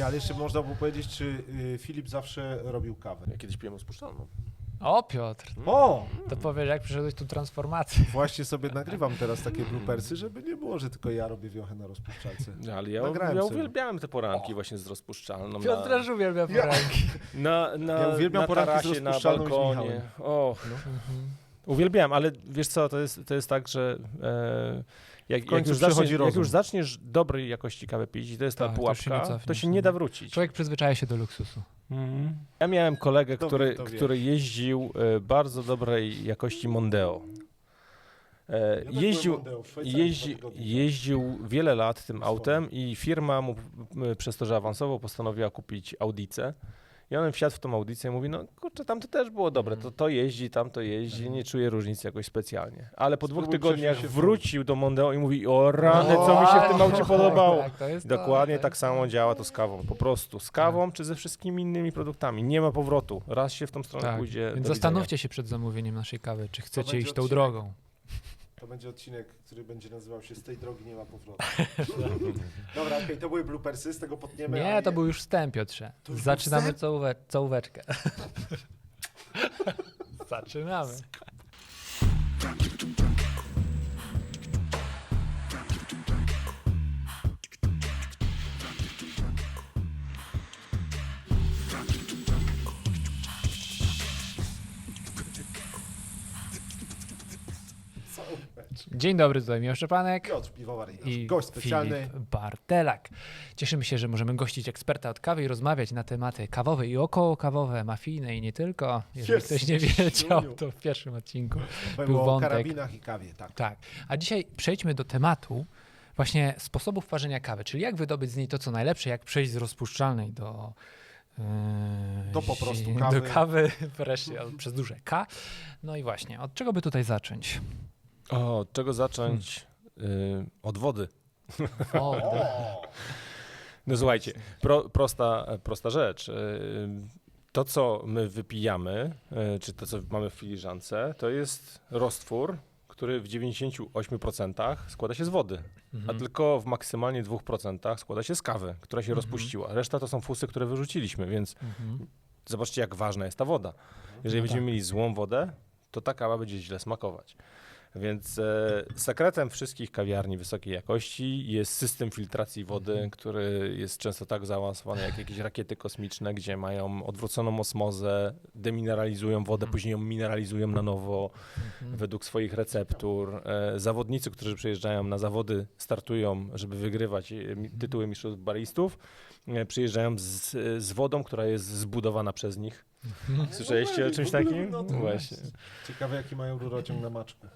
Ty, ale jeszcze można było powiedzieć, czy y, Filip zawsze robił kawę. Ja kiedyś piłem rozpuszczalną. O, Piotr, O! to powiesz, jak przyszedłeś tu transformację. Właśnie sobie nagrywam teraz takie bloopersy, żeby nie było, że tylko ja robię wiochę na rozpuszczalce. No, Ale ja, Nagrałem ja sobie. uwielbiałem te poranki właśnie z rozpuszczalną. Piotr na, też uwielbia poranki. na, na, Ja uwielbiam na poranki z tarasie, na rozpuszczalną i z balkonie. Michałem. Och, Mhm. uwielbiałem, ale wiesz co, to jest, to jest tak, że e, jak, jak, już zaczniesz, jak już zaczniesz dobrej jakości kawę pić i to jest ta Tak, to się nie pułapka, to się nie da wrócić. Człowiek przyzwyczaja się do luksusu. Mhm. Ja miałem kolegę, Dobrze który, to który jeździł e, bardzo dobrej jakości Mondeo. E, jeździł, jeździ, jeździł wiele lat tym autem i firma mu m, przez to, że awansował, postanowiła kupić Audicę. I on wsiadł w tą Audicę i mówi, no kurczę, tam to też było dobre, to to jeździ, tam to jeździ, nie czuję różnicy jakoś specjalnie. Ale po dwóch Spróbuj tygodniach się w wrócił do Mondeo i mówi, o rany, co mi się w tym aucie podobało. Tak, to jest Dokładnie to, tak samo działa to z kawą. Po prostu z kawą czy ze wszystkimi innymi produktami. Nie ma powrotu. Raz się w tą stronę Tak, pójdzie. do więc zastanówcie się przed zamówieniem naszej kawy, czy chcecie będzie iść tą odcinek. drogą. To będzie odcinek, który będzie nazywał się Z tej drogi nie ma powrotu. Dobra, okej, to były bloopersy, z tego potniemy. Nie, to był już wstęp, Piotrze. To już był Zaczynamy wstęp? całówę, całóweczkę. Zaczynamy. Dzień dobry, tutaj Miłosz Szczepanek Piotr Piwowar, i gość specjalny. Filip Bartelak. Cieszymy się, że możemy gościć eksperta od kawy i rozmawiać na tematy kawowe i około kawowe, mafijne i nie tylko. Jeżeli Jest, ktoś nie wiedział, to w pierwszym odcinku. Było o wątek. karabinach i kawie, tak. Tak. A dzisiaj przejdźmy do tematu właśnie sposobów parzenia kawy, czyli jak wydobyć z niej to, co najlepsze, jak przejść z rozpuszczalnej do. Do po prostu kawy. Do kawy, wreszcie przez duże K. No i właśnie, od czego by tutaj zacząć? O, od czego zacząć? Y, od wody. O, No słuchajcie, pro, prosta, prosta rzecz. Y, To, co my wypijamy, y, czy to, co mamy w filiżance, to jest roztwór, który w 98% składa się z wody, a mhm. tylko w maksymalnie 2% składa się z kawy, która się Mhm. rozpuściła. Reszta to są fusy, które wyrzuciliśmy, więc Mhm. zobaczcie, jak ważna jest ta woda. Jeżeli No będziemy tak. mieli złą wodę, to ta kawa będzie źle smakować. Więc e, sekretem wszystkich kawiarni wysokiej jakości jest system filtracji wody, Mhm. który jest często tak zaawansowany jak jakieś rakiety kosmiczne, gdzie mają odwróconą osmozę, demineralizują wodę, Mhm. później ją mineralizują na nowo Mhm. według swoich receptur. E, zawodnicy, którzy przyjeżdżają na zawody, startują, żeby wygrywać e, tytuły mistrzów baristów, e, przyjeżdżają z, z wodą, która jest zbudowana przez nich. Słyszeliście o czymś takim? No Właśnie. Ciekawe, jaki mają rurociąg na maczku.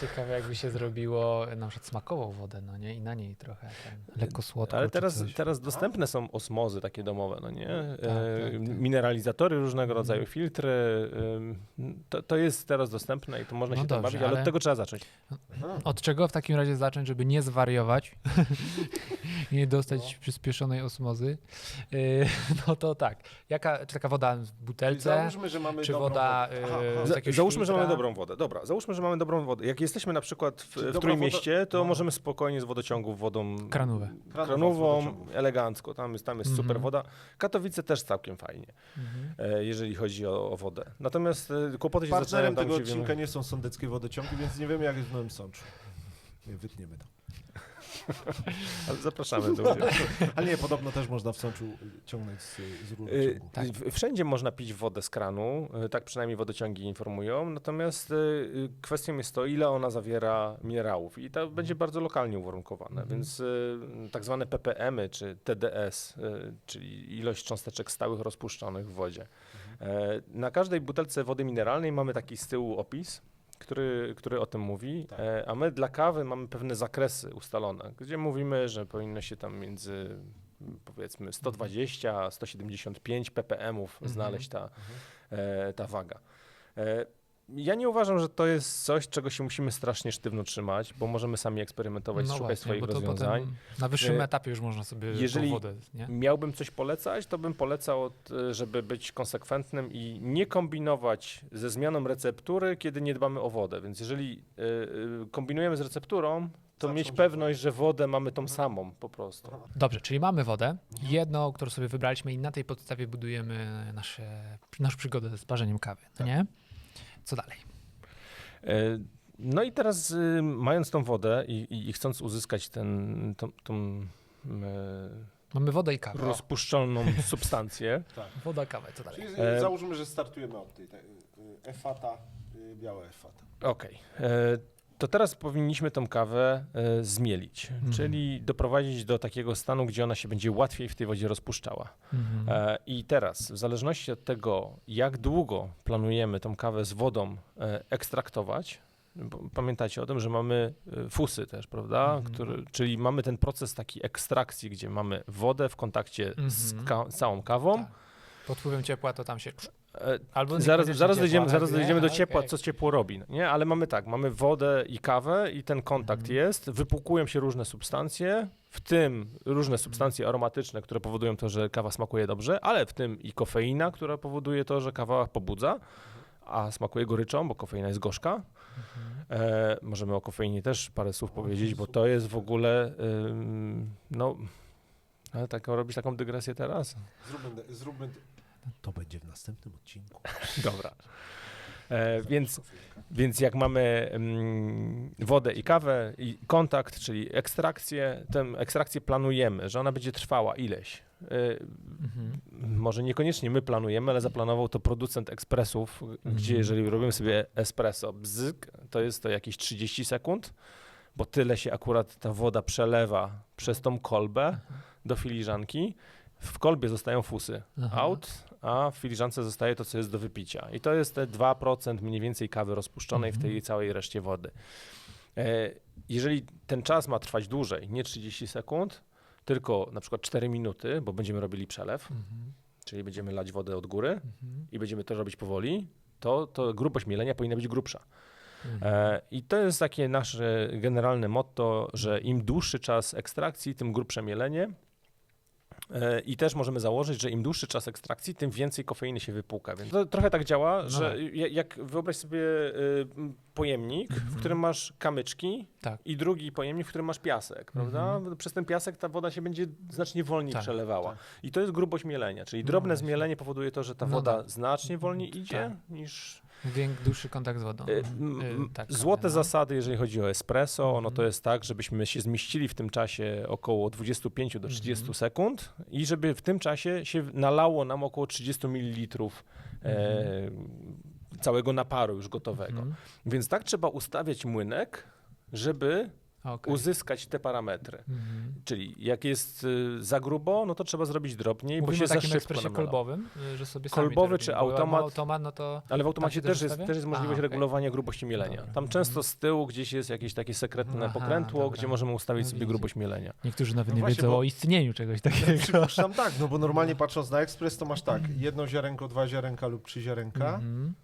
Ciekawe, jakby się zrobiło na przykład smakową wodę, no nie? I na niej trochę ten, lekko słodko. Ale teraz, teraz dostępne są osmozy takie domowe, no nie? E, tak, tak. Mineralizatory różnego Mhm. rodzaju, filtry. To, to jest teraz dostępne i to można No się tam dobrze, bawić, ale, ale- od tego trzeba zacząć. Aha. Od czego w takim razie zacząć, żeby nie zwariować i nie dostać No. przyspieszonej osmozy? Yy, no to tak. Jaka, czy taka woda butelce? Załóżmy, że mamy czy dobrą woda, wodę. y, Aha, aha. załóżmy, że mamy filtra? dobrą wodę. Dobra, załóżmy, że mamy dobrą wodę. Jak jesteśmy na przykład w, w Trójmieście, to no. możemy spokojnie z wodociągów wodą Kranówę. Kranową, elegancko. Tam jest, tam jest super Mhm. woda. Katowice też całkiem fajnie, Mhm. e, jeżeli chodzi o, o wodę. Natomiast e, kłopoty się zaczynają Partnerem tego odcinka wiemy... nie są sądeckie wodociągi, więc nie wiemy, jak jest w Nowym Sączu. Nie, wytniemy to. Ale zapraszamy do udziału. Ale nie, podobno też można w Sączu ciągnąć z, z Y, rurociągu. Tak. Wszędzie można pić wodę z kranu, y, tak przynajmniej wodociągi informują, natomiast y, y, kwestią jest to, ile ona zawiera minerałów i to będzie bardzo lokalnie uwarunkowane, Mhm. więc tak zwane ppm-y czy TDS, czyli ilość cząsteczek stałych rozpuszczonych w wodzie. E, Na każdej butelce wody mineralnej mamy taki z tyłu opis, który, który o tym mówi, Tak. e, a my dla kawy mamy pewne zakresy ustalone, gdzie mówimy, że powinno się tam między powiedzmy 120 a 175 ppm-ów Mhm. znaleźć ta, e, ta waga. E, ja nie uważam, że to jest coś, czego się musimy strasznie sztywno trzymać, bo możemy sami eksperymentować, szukać No właśnie, swoich bo to rozwiązań. potem na wyższym E, etapie już można sobie jeżeli- wodę, nie? Miałbym coś polecać, to bym polecał, t- żeby być konsekwentnym i nie kombinować ze zmianą receptury, kiedy nie dbamy o wodę. Więc jeżeli y, kombinujemy z recepturą, to mieć pewność, że wodę mamy tą samą po prostu. Dobrze, czyli mamy wodę, jedną, którą sobie wybraliśmy i na tej podstawie budujemy nasze, naszą przygodę z parzeniem kawy, no Tak. nie? Co dalej? E, No i teraz y, mając tą wodę i, i, i chcąc uzyskać ten, tą, tą e, Mamy wodę i kawę. rozpuszczalną substancję, Tak. Woda, kawę, co dalej? Czyli E, załóżmy, że startujemy od tej, tej efata, y, biała efata. Okej. E, To teraz powinniśmy tą kawę e, zmielić, Mhm. czyli doprowadzić do takiego stanu, gdzie ona się będzie łatwiej w tej wodzie rozpuszczała. Mhm. E, I teraz, w zależności od tego, jak długo planujemy tą kawę z wodą e, ekstraktować, pamiętacie o tym, że mamy e, fusy też, prawda? Mhm. Który, czyli mamy ten proces takiej ekstrakcji, gdzie mamy wodę w kontakcie z ka- całą kawą. Tak. Pod wpływem ciepła to tam się... E, Albo Zaraz, zaraz, dojdziemy, zaraz do A, ciepła, co ciepło robi, no nie? Ale mamy tak, mamy wodę i kawę i ten kontakt Mhm. jest, wypłukują się różne substancje, w tym różne substancje aromatyczne, które powodują to, że kawa smakuje dobrze, ale w tym i kofeina, która powoduje to, że kawa pobudza, a smakuje goryczą, bo kofeina jest gorzka. Mhm. E, możemy o kofeinie też parę słów powiedzieć, bo to jest w ogóle, ym, no, ale taką, robisz taką dygresję teraz? Zróbmy, zróbmy... To będzie w następnym odcinku. Dobra. E, więc Więc jak mamy mm, wodę i kawę i kontakt, czyli ekstrakcję, tę ekstrakcję planujemy, że ona będzie trwała ileś. Y, Mhm. może niekoniecznie my planujemy, ale zaplanował to producent ekspresów, gdzie jeżeli robimy sobie espresso, bzyk, to jest to jakieś 30 sekund, bo tyle się akurat ta woda przelewa przez tą kolbę do filiżanki. W kolbie zostają fusy Aha. out, a w filiżance zostaje to, co jest do wypicia. I to jest te 2% mniej więcej kawy rozpuszczonej w tej Mhm. całej reszcie wody. E, Jeżeli ten czas ma trwać dłużej, nie 30 sekund, tylko na przykład 4 minuty, bo będziemy robili przelew, Mhm. czyli będziemy lać wodę od góry Mhm. i będziemy to robić powoli, to, to grubość mielenia powinna być grubsza. Mhm. E, I to jest takie nasze generalne motto, że im dłuższy czas ekstrakcji, tym grubsze mielenie. E, I też możemy założyć, że im dłuższy czas ekstrakcji, tym więcej kofeiny się wypłuka. Więc to trochę tak działa, No że ja- jak wyobraź sobie y, pojemnik, w Mhm. którym masz kamyczki Tak. i drugi pojemnik, w którym masz piasek, prawda? Przez ten piasek ta woda się będzie znacznie wolniej Tak, przelewała. tak. I to jest grubość mielenia, czyli No drobne właśnie. zmielenie powoduje to, że ta No woda tak. znacznie wolniej idzie Tak. niż Wiek, dłuższy kontakt z wodą. Y, m- Y, tak, Złote no. zasady, jeżeli chodzi o espresso, no to Mhm. jest tak, żebyśmy się zmieścili w tym czasie około 25 do 30 Mhm. sekund i żeby w tym czasie się nalało nam około 30 ml e, całego naparu już gotowego. Mhm. Więc tak trzeba ustawiać młynek, żeby Okej. uzyskać te parametry. Mhm. Czyli jak jest y, za grubo, no to trzeba zrobić drobniej, bo Mówimy się o za szybko ekspresie kolbowym, y, że sobie Kolbowy czy bo automat? automat, no to... Ale w automacie się też jest, też jest możliwość A, okej. regulowania grubości mielenia. Dobra. Tam często z tyłu gdzieś jest jakieś takie sekretne Aha, pokrętło, dobra. gdzie możemy ustawić No sobie grubość mielenia. Niektórzy nawet No nie właśnie, wiedzą bo- o istnieniu czegoś takiego. Przypuszczam tak, no bo normalnie patrząc na ekspres, to masz tak, jedno ziarenko, dwa ziarenka lub trzy ziarenka Mhm.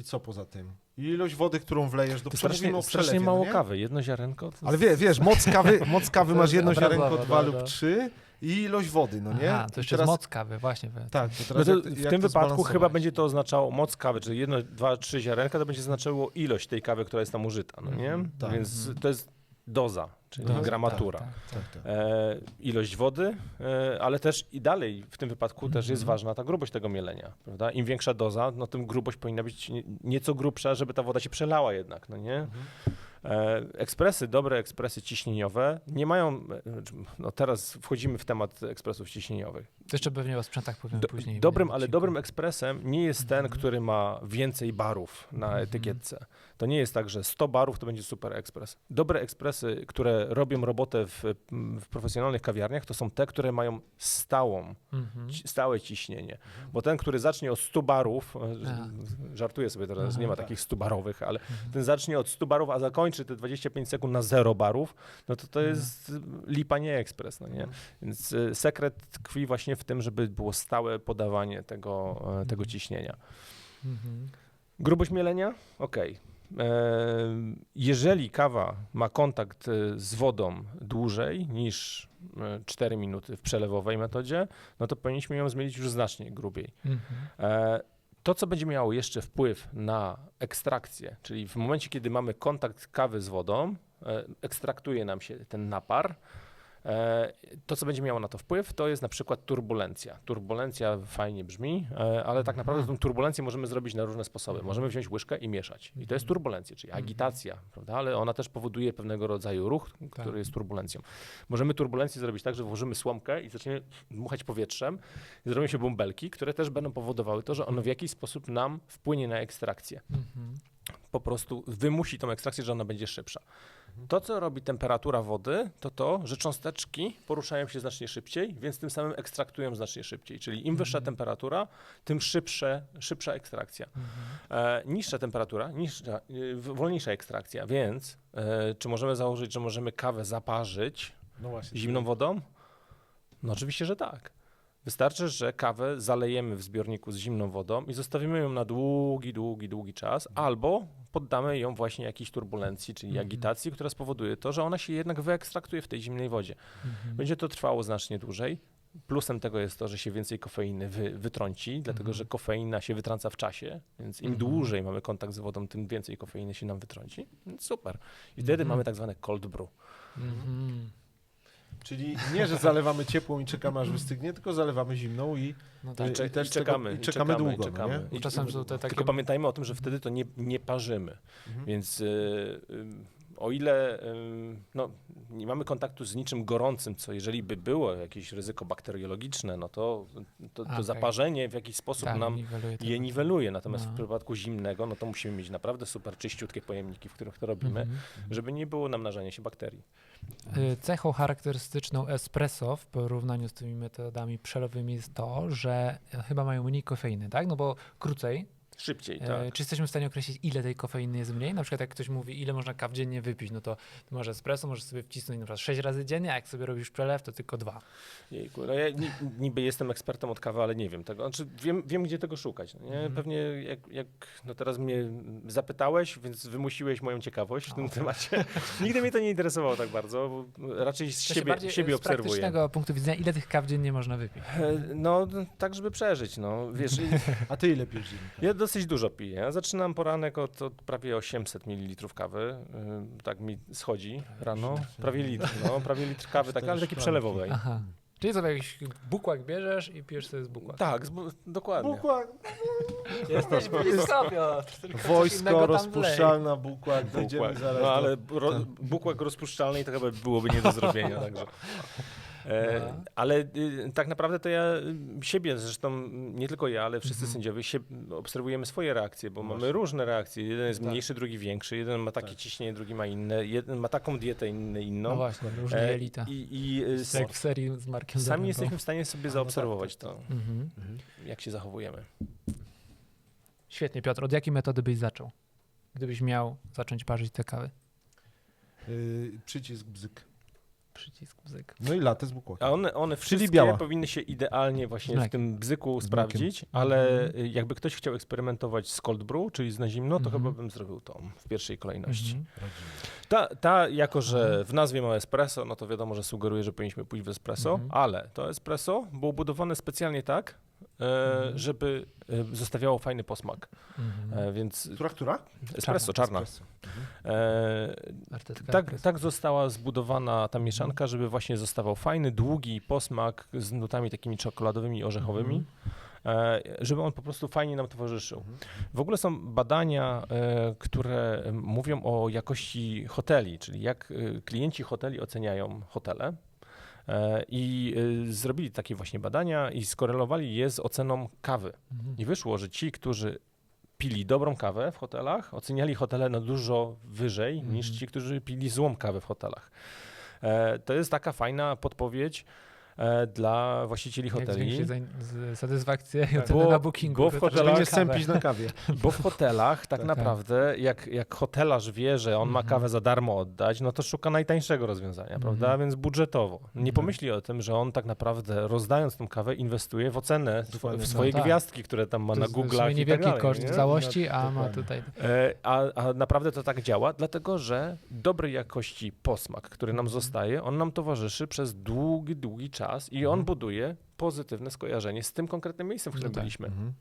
I co poza tym? I ilość wody, którą wlejesz do mówimy strasznie, o strasznie przelewie, mało no nie? kawy, jedno ziarenko. To Ale wie, wiesz, moc kawy, moc kawy masz jedno ziarenko, dwa dobra. lub trzy i ilość wody, no nie? Aha, to jeszcze teraz, jest moc kawy, właśnie. Tak, to no to jak, w jak tym to wypadku chyba będzie to oznaczało moc kawy, czyli jedno, dwa, trzy ziarenka, to będzie znaczyło ilość tej kawy, która jest tam użyta, no nie? Mhm, tak. Więc to jest doza, czyli Doza, gramatura. tak, tak. Tak, tak. E, ilość wody, e, ale też i dalej w tym wypadku też jest Mhm. ważna ta grubość tego mielenia, prawda? Im większa doza, no tym grubość powinna być nie- nieco grubsza, żeby ta woda się przelała jednak, no nie? Mhm. E, ekspresy, dobre ekspresy ciśnieniowe nie mają, no teraz wchodzimy w temat ekspresów ciśnieniowych. To jeszcze pewnie o sprzętach powiemy Do, później. dobrym, ale dobrym ekspresem nie jest ten, Mhm. który ma więcej barów na Mhm. etykietce. To nie jest tak, że 100 barów to będzie super ekspres. Dobre ekspresy, które robią robotę w, w profesjonalnych kawiarniach, to są te, które mają stałą, Mhm. ci- stałe ciśnienie. Bo ten, który zacznie od 100 barów, e, Aha. żartuję sobie teraz, Aha. nie ma Tak. takich 100 barowych, ale Mhm. ten zacznie od 100 barów, a zakończy te 25 sekund na 0 barów, no to to Mhm. jest lipa, nie ekspres, no nie? Więc y, sekret tkwi właśnie w tym, żeby było stałe podawanie tego, e, tego Mhm. ciśnienia. Mhm. Grubość mielenia? Okej. E, Jeżeli kawa ma kontakt e, z wodą dłużej niż e, 4 minuty w przelewowej metodzie, no to powinniśmy ją zmielić już znacznie grubiej. Mhm. E, To, co będzie miało jeszcze wpływ na ekstrakcję, czyli w momencie, kiedy mamy kontakt kawy z wodą, e, ekstraktuje nam się ten napar. E, To, co będzie miało na to wpływ, to jest na przykład turbulencja. Turbulencja fajnie brzmi, e, ale tak naprawdę tą turbulencję możemy zrobić na różne sposoby. Możemy wziąć łyżkę i mieszać. I to jest turbulencja, czyli agitacja, prawda? ale ona też powoduje pewnego rodzaju ruch, który jest turbulencją. Możemy turbulencję zrobić tak, że włożymy słomkę i zaczniemy dmuchać powietrzem i zrobią się bąbelki, które też będą powodowały to, że ono w jakiś sposób nam wpłynie na ekstrakcję Mhm. Po prostu wymusi tą ekstrakcję, że ona będzie szybsza. To, co robi temperatura wody, to to, że cząsteczki poruszają się znacznie szybciej, więc tym samym ekstraktują znacznie szybciej. Czyli im wyższa temperatura, tym szybsze, szybsza ekstrakcja. E, niższa temperatura, niższa, w- wolniejsza ekstrakcja, więc e, czy możemy założyć, że możemy kawę zaparzyć No właśnie. zimną wodą? No oczywiście, że tak. Wystarczy, że kawę zalejemy w zbiorniku z zimną wodą i zostawimy ją na długi, długi, długi czas, albo poddamy ją właśnie jakiejś turbulencji, czyli Mhm. agitacji, która spowoduje to, że ona się jednak wyekstraktuje w tej zimnej wodzie. Mhm. Będzie to trwało znacznie dłużej. Plusem tego jest to, że się więcej kofeiny wy, wytrąci, dlatego Mhm. że kofeina się wytrąca w czasie, więc im Mhm. dłużej mamy kontakt z wodą, tym więcej kofeiny się nam wytrąci. Więc super. I wtedy Mhm. mamy tak zwane cold brew. Mhm. Czyli nie, że zalewamy ciepłą i czekamy aż wystygnie, tylko zalewamy zimną i, No I tak. cze- I też czekamy, tego- i i czekamy długo, no czekamy. nie? I- Czasem są te takie- Tylko pamiętajmy o tym, że wtedy to nie, nie parzymy. Mhm. Więc y, y, o ile no, nie mamy kontaktu z niczym gorącym, co jeżeli by było jakieś ryzyko bakteriologiczne, no to, to, to Okej. zaparzenie w jakiś sposób tak, nam niweluje je niweluje. Natomiast No. w przypadku zimnego, no to musimy mieć naprawdę super czyściutkie pojemniki, w których to robimy, Mhm. żeby nie było namnażania się bakterii. Y, Cechą charakterystyczną espresso w porównaniu z tymi metodami przelowymi jest to, że chyba mają mniej kofeiny, tak? No bo krócej. Szybciej, E, tak. Czy jesteśmy w stanie określić, ile tej kofeiny jest mniej? Na przykład jak ktoś mówi, ile można kaw dziennie wypić, no to może espresso możesz sobie wcisnąć na przykład 6 razy dziennie, a jak sobie robisz przelew, to tylko dwa. Jejku, no ja ni, niby jestem ekspertem od kawy, ale nie wiem tego. Znaczy, wiem, wiem, gdzie tego szukać. no Nie? Mhm. Pewnie jak, jak no teraz mnie zapytałeś, więc wymusiłeś moją ciekawość w tym temacie. Nigdy mnie to nie interesowało tak bardzo, bo raczej z To się siebie, siebie z obserwuję. praktycznego punktu widzenia, ile tych kaw dziennie można wypić? E, No, tak, żeby przeżyć. No. Wiesz, a ty ile pijesz dziennika? ja dosyć dużo piję. Zaczynam poranek od, od prawie 800 ml kawy. y, Tak mi schodzi rano. 800 Prawie litr, no, prawie litr kawy, tak, ale takiej przelewowej. Aha. Czyli sobie jakiś bukłak bierzesz i pijesz sobie z bukłaka. Tak, z bu- dokładnie. Bukłak, Jesteś blisko, Piotr, wojsko, rozpuszczalna bukłak, dojdziemy Bukłak. zaraz No ale ro, bukłak rozpuszczalny to chyba byłoby nie do zrobienia. Także. E, No. ale y, tak naprawdę to ja y, siebie, zresztą nie tylko ja, ale wszyscy Mhm. sędziowie się, obserwujemy swoje reakcje, bo mamy Właśnie. różne reakcje. Jeden jest Tak. mniejszy, drugi większy, jeden ma takie Tak. ciśnienie, drugi ma inne, jeden ma taką dietę, inny No inną. właśnie, różne E, jelita. I, i y, s- Jak w serii z Markiem sami jesteśmy w stanie sobie no zaobserwować tak, tak, to, Mhm. Jak się zachowujemy. Świetnie, Piotr. Od jakiej metody byś zaczął? Gdybyś miał zacząć parzyć te kawy? Y, przycisk bzyk. Przycisk bzyk. No i latę z bukłakiem. A one, one wszystkie biała. powinny się idealnie właśnie w mlekiem. tym bzyku Z sprawdzić, ale Mhm. jakby ktoś chciał eksperymentować z cold brew, czyli z na zimno, to Mhm. chyba bym zrobił to w pierwszej kolejności. Mhm. Ta, ta, jako że w nazwie ma espresso, no to wiadomo, że sugeruje, że powinniśmy pójść w espresso, Mhm. ale to espresso było budowane specjalnie tak, Mhm. żeby e, zostawiało fajny posmak. Mhm. E, więc Która, która? espresso, czarna. Espresso. E, Artetka tak, tak została zbudowana ta mieszanka, żeby właśnie zostawał fajny, długi posmak z nutami takimi czekoladowymi, orzechowymi, e, żeby on po prostu fajnie nam towarzyszył. Mhm. W ogóle są badania, e, które e, mówią o jakości hoteli, czyli jak e, klienci hoteli oceniają hotele. E, I e, zrobili takie właśnie badania i skorelowali je z oceną kawy. Mhm. I wyszło, że ci, którzy pili dobrą kawę w hotelach, oceniali hotele na dużo wyżej Mhm. niż ci, którzy pili złą kawę w hotelach. E, to jest taka fajna podpowiedź dla właścicieli Jak hoteli, zwiększyć zain- satysfakcję i Tak. Bo- na bookingu. bo w hotelach- Będzie sępić na kawie. bo w hotelach tak Tak. naprawdę jak, jak hotelarz wie, że on ma Mhm. kawę za darmo oddać, no to szuka najtańszego rozwiązania, Mhm. prawda? Więc budżetowo. Nie Mhm. pomyśli o tym, że on tak naprawdę rozdając tą kawę inwestuje w ocenę, swo- w tak. swoje No tak. gwiazdki, które tam ma To na Google'ach i tak niewielki dalej. koszt nie? w całości, a ma tutaj... E, A, a naprawdę to tak działa, dlatego że dobrej jakości posmak, który nam zostaje, on nam towarzyszy przez długi, długi czas i on Mhm. buduje pozytywne skojarzenie z tym konkretnym miejscem, w którym No tak. byliśmy. Mhm.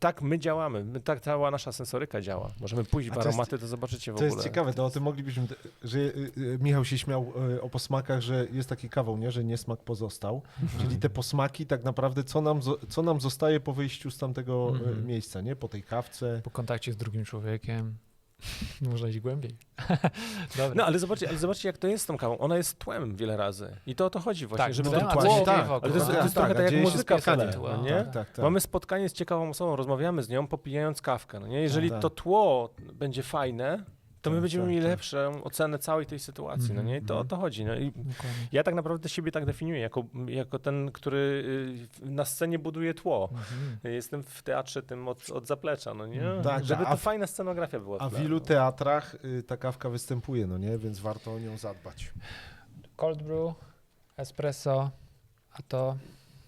tak my działamy, my, tak cała nasza sensoryka działa. Możemy pójść w A to jest- aromaty, to zobaczycie w To ogóle. jest ciekawe, to o tym moglibyśmy, że y, y, Michał się śmiał y, o posmakach, że jest taki kawał, nie, że niesmak pozostał, czyli te posmaki tak naprawdę, co nam, co nam zostaje po wyjściu z tamtego Mhm. miejsca, nie, po tej kawce. Po kontakcie z drugim człowiekiem. Można iść głębiej. Dobra. No ale zobaczcie, ale zobaczcie, jak to jest z tą kawą. Ona jest tłem wiele razy. I to o to chodzi właśnie, tak, żeby no, się tak, wokół? Ale to jest, to Tak, jest tak, trochę a tak jak muzyka w tle, No, nie? tak. Tak, tak. Mamy spotkanie z ciekawą osobą, rozmawiamy z nią, popijając kawkę. No nie? Jeżeli Tak. to tło będzie fajne, to my będziemy tak, mieli tak. lepszą ocenę całej tej sytuacji. No nie? I to o to chodzi. No i Dokładnie. ja tak naprawdę siebie tak definiuję, jako, jako ten, który y, na scenie buduje tło. Mhm. Jestem w teatrze tym od, od zaplecza, no nie? Tak, Żeby a to w- fajna scenografia była. A w ilu no. teatrach y, ta kawka występuje, no nie, więc warto o nią zadbać. Cold brew, espresso, a to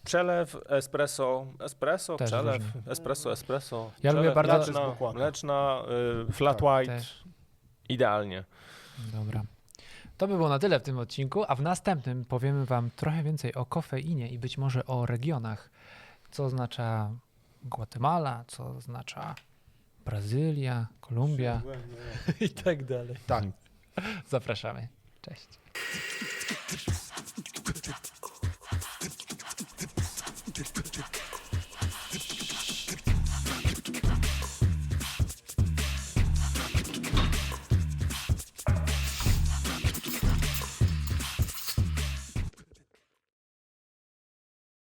Przelew, espresso, espresso, Też przelew, różnie. espresso, espresso. Ja lubię przelew, bardzo- Mleczna, mleczna y, flat Tak, white, też. Idealnie. Dobra. To by było na tyle w tym odcinku, a w następnym powiemy Wam trochę więcej o kofeinie i być może o regionach. Co oznacza Gwatemala, co oznacza Brazylia, Kolumbia i tak dalej. Tak. Zapraszamy. Cześć.